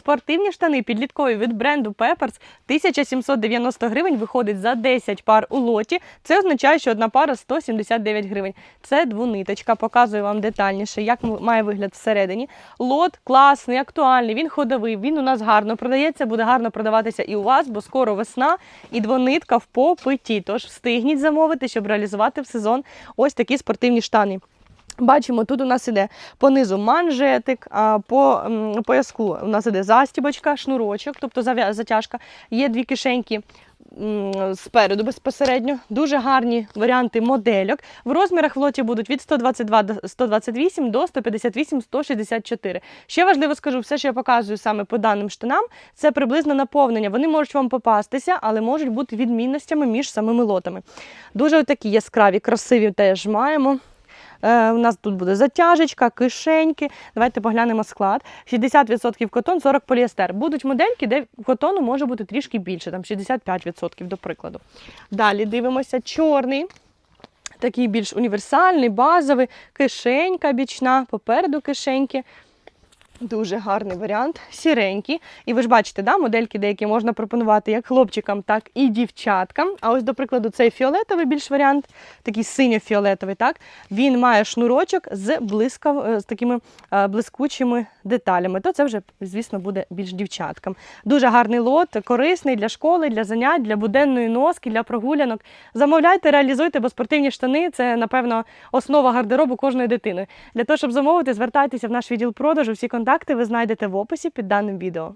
Спортивні штани підліткові від бренду Peppers 1790 гривень виходить за 10 пар у лоті. Це означає, що одна пара 179 гривень. Це двуниточка. Показую вам детальніше, як має вигляд всередині. Лот класний, актуальний, він ходовий, він у нас гарно продається, буде гарно продаватися і у вас, бо скоро весна і двонитка в попиті. Тож встигніть замовити, щоб реалізувати в сезон ось такі спортивні штани. Бачимо, тут у нас іде понизу манжетик, а по пояску у нас іде застібочка, шнурочок, тобто затяжка. Є дві кишеньки спереду безпосередньо. Дуже гарні варіанти модельок. В розмірах в лоті будуть від 122 до 128 до 158 164. Ще важливо скажу, все, що я показую саме по даним штанам, це приблизно наповнення. Вони можуть вам попастися, але можуть бути відмінностями між самими лотами. Дуже такі яскраві, красиві теж маємо. Е, у нас тут буде затяжечка, кишеньки. Давайте поглянемо склад. 60% котон, 40 поліестер. Будуть модельки, де котону може бути трішки більше, там 65% до прикладу. Далі дивимося чорний. Такий більш універсальний, базовий, кишенька бічна, попереду кишеньки. Дуже гарний варіант, сіренький. І ви ж бачите, да, модельки деякі можна пропонувати як хлопчикам, так і дівчаткам. А ось, до прикладу, цей фіолетовий більш варіант, такий синьо-фіолетовий, так, він має шнурочок з, блискав, е, з такими е, блискучими деталями. То це вже, звісно, буде більш дівчаткам. Дуже гарний лот, корисний для школи, для занять, для буденної носки, для прогулянок. Замовляйте, реалізуйте, бо спортивні штани це, напевно, основа гардеробу кожної дитини. Для того, щоб замовити, звертайтеся в наш відділ продажу. Всі контакти ви знайдете в описі під даним відео.